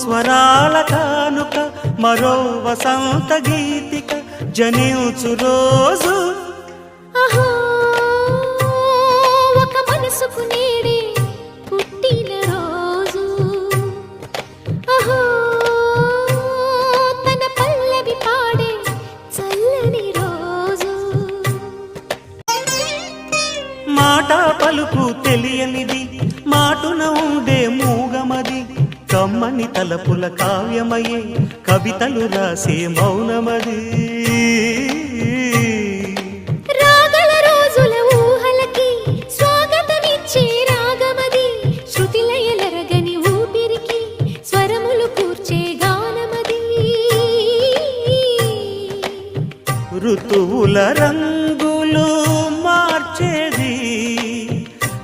స్వరాల కానుక మరో వసంత గీతిక జనించు రోజు. ఒక మనసుకు నేడే పుట్టిన రోజు. తన పల్లవి పాడే చల్లని రోజు. మాట పలుకు తెలియనిది మాటున ఉండే కమ్మని తలపుల కావ్యమయే కవితలు రాసే మౌనమది. రాగల రోజుల ఊహలకి స్వాగతమిచ్చే రాగమది. శృతిలయలరగని ఊపిరికి స్వరములు కూర్చే గానమది. ఋతువుల రంగులు